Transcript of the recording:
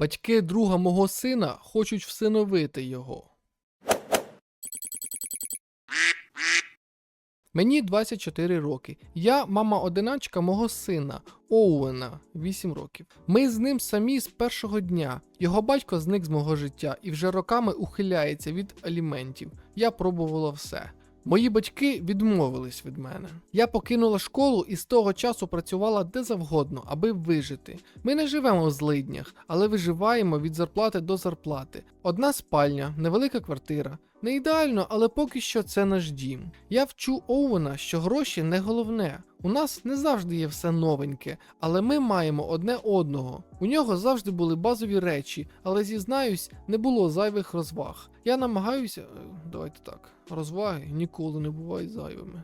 Батьки друга мого сина хочуть всиновити його. Мені 24 роки. Я мама одиначка мого сина Оуена, 8 років. Ми з ним самі з першого дня. Його батько зник з мого життя і вже роками ухиляється від аліментів. Я пробувала все. Мої батьки відмовились від мене. Я покинула школу і з того часу працювала де завгодно, аби вижити. Ми не живемо в злиднях, але виживаємо від зарплати до зарплати. Одна спальня, невелика квартира. Не ідеально, але поки що це наш дім. Я вчу Оуена, що гроші не головне. У нас не завжди є все новеньке, але ми маємо одне одного. У нього завжди були базові речі, але зізнаюсь, не було зайвих розваг. Я намагаюся. е, Давайте так. Розваги ніколи не бувають зайвими.